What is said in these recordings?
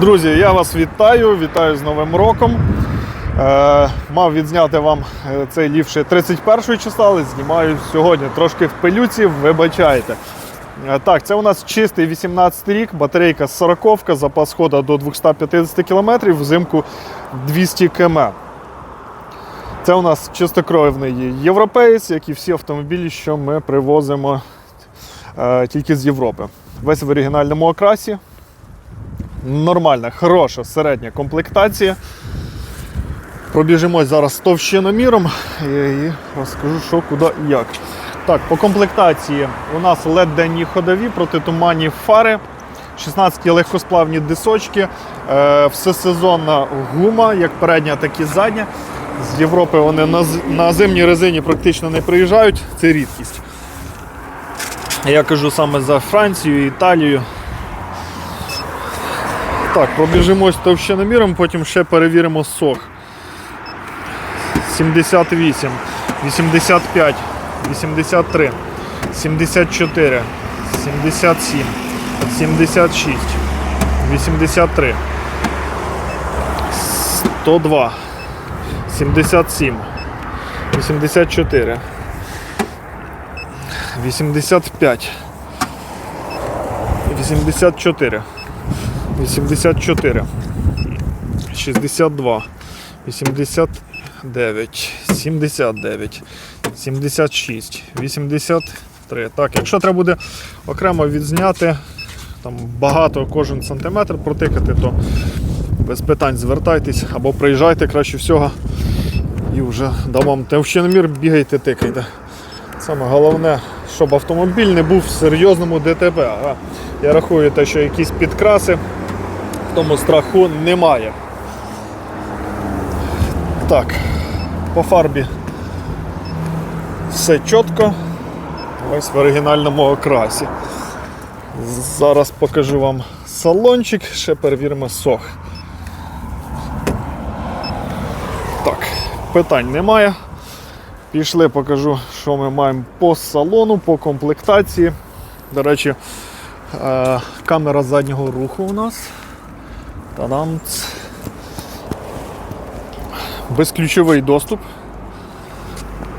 Друзі, я вас вітаю, вітаю з Новим роком. Е, мав відзняти вам е, цей лів ще 31 числа, але знімаю сьогодні. Трошки в пилюці, вибачайте. Е, так, це у нас чистий 18 рік, батарейка 40, запас ходу до 250 км, взимку 200 км. Це у нас чистокровний європеєць, як і всі автомобілі, що ми привозимо е, тільки з Європи. Весь в оригінальному окрасі. Нормальна, хороша середня комплектація. Пробіжимось зараз товщиноміром і, розкажу, що, куди і як. Так, по комплектації у нас led денні ходові, протитуманні фари, 16 легкосплавні дисочки, е, всесезонна гума, як передня, так і задня. З Європи вони на, на зимній резині практично не приїжджають, це рідкість. Я кажу саме за Францію, Італію. Так, пробіжимось товщиноміром, потім ще перевіримо сох. 78, 85, 83, 74, 77, 76, 83, 102, 77, 84, 85, 84. 84, 62, 89, 79, 76, 83. Так, якщо треба буде окремо відзняти, там багато кожен сантиметр протикати, то без питань звертайтесь або приїжджайте краще всього. І вже дам вам товщиномір, бігайте, тикайте. Саме головне, щоб автомобіль не був в серйозному ДТП. Я рахую те, що якісь підкраси тому страху немає. Так, по фарбі все чітко. Ось в оригінальному окрасі. Зараз покажу вам салончик, ще перевіримо сох. Так, питань немає. Пішли, покажу, що ми маємо по салону, по комплектації. До речі, е, камера заднього руху у нас. Та-дам. Безключовий доступ.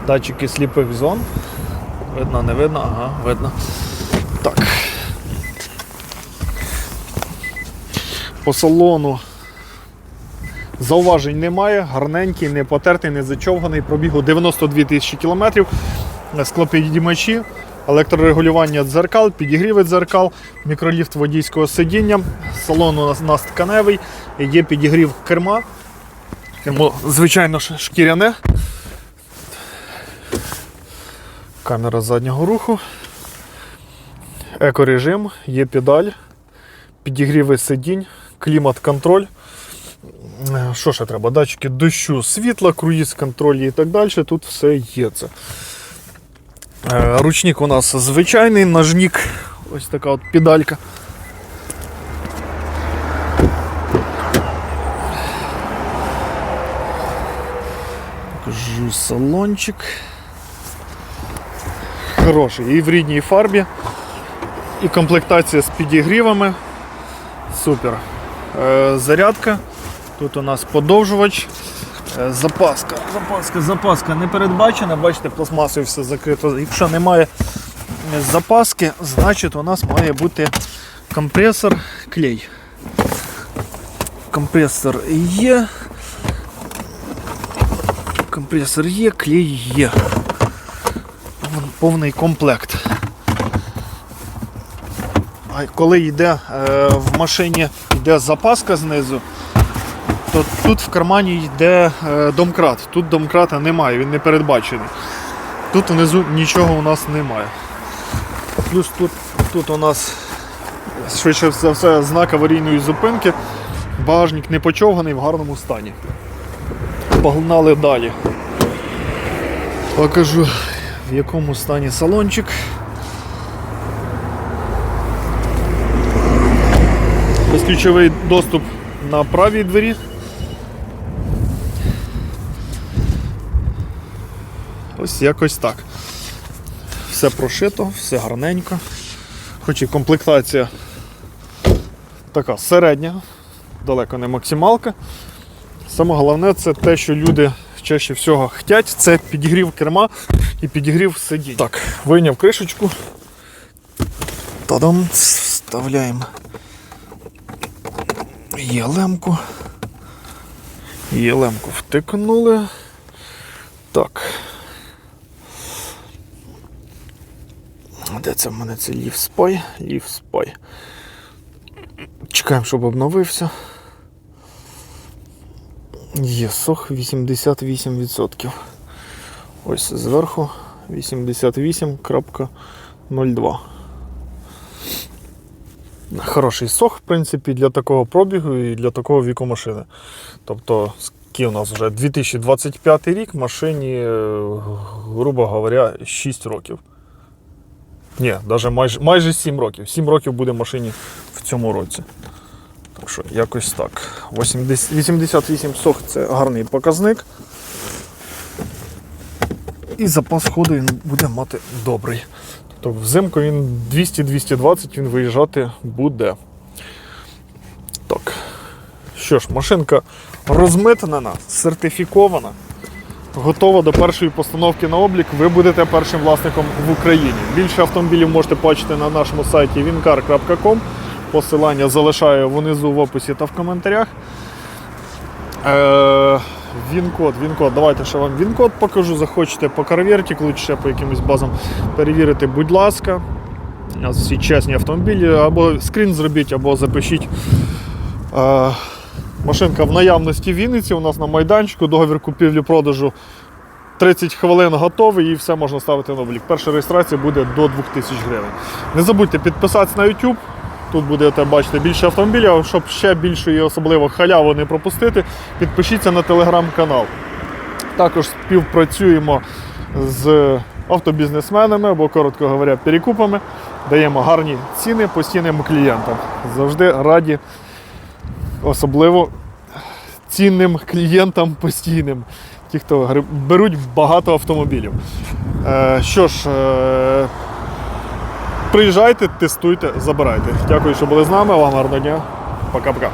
Датчики сліпих зон. Видно, не видно? Ага, видно. Так. По салону зауважень немає. Гарненький, не потертий, не зачовганий. Пробігу 92 тисячі кілометрів. Склопідіймачі, електрорегулювання дзеркал, підігріви дзеркал, мікроліфт водійського сидіння. Салон у нас, у нас тканевий, є підігрів керма. Кермо, звичайно, шкіряне. Камера заднього руху. Екорежим, є педаль, підігріви сидінь, клімат-контроль. Е, Що ще треба? Датчики дощу, світла, круїз контроль і так далі. Тут все є це. Е, Ручник у нас звичайний, ножник, ось така от педалька. Покажу салончик. Хороший. І в рідній фарбі, і комплектація з підігрівами. Супер. Е, зарядка. Тут у нас подовжувач. Е, Запаска, запаска, запаска не передбачена, бачите, пластмасою все закрито. Якщо немає запаски, значить у нас має бути компресор, клей. Компресор є. Компресор є, клей є. Повний комплект. А коли йде е, в машині йде запаска знизу, то тут в кармані йде е, домкрат. Тут домкрата немає, він не передбачений. Тут внизу нічого у нас немає. Плюс тут, тут у нас швидше за все знак аварійної зупинки. Багажник не почовганий в гарному стані. Погнали далі. Покажу в якому стані салончик. Безключовий доступ на правій двері. Ось якось так. Все прошито, все гарненько. Хоч і комплектація така середня далеко не максималка. Саме головне це те, що люди чаще всього хочуть, це підігрів керма і підігрів сидінь. Так, вийняв кришечку. Тадам, вставляємо єлемку. Єлемку втикнули. Так. Де це в мене це лів спай? Лів спай. Чекаємо, щоб обновився. Є сох 88%. Ось зверху 88.02. Хороший сох, в принципі, для такого пробігу і для такого віку машини. Тобто, скільки у нас вже 2025 рік, машині, е, грубо говоря, 6 років. Ні, навіть майже, майже 7 років. 7 років буде машині в цьому році. Так що якось так. 80, 88 сох це гарний показник. І запас ходу він буде мати добрий. Тобто взимку він 200-220 він виїжджати буде. Так. Що ж, машинка розмитнена, сертифікована, готова до першої постановки на облік. Ви будете першим власником в Україні. Більше автомобілів можете бачити на нашому сайті wincar.com. Посилання залишаю внизу в описі та в коментарях. Е, Він-код. Давайте ще вам він-код покажу. Захочете по CarVertical, чи ще по якимось базам перевірити, будь ласка. Всі чесні автомобілі, або скрін зробіть, або запишіть. Е, Машинка в наявності в Вінниці. У нас на майданчику, договір купівлі-продажу 30 хвилин готовий і все можна ставити на облік. Перша реєстрація буде до 2000 гривень. Не забудьте підписатися на YouTube. Тут будете бачити більше автомобілів, щоб ще більшої особливо халяву не пропустити. Підпишіться на телеграм-канал. Також співпрацюємо з автобізнесменами або, коротко говоря, перекупами. Даємо гарні ціни постійним клієнтам. Завжди раді, особливо цінним клієнтам постійним. Ті, хто беруть багато автомобілів. Е, що ж, е, Приїжджайте, тестуйте, забирайте. Дякую, що були з нами. Вам гарного дня. Пока-пока.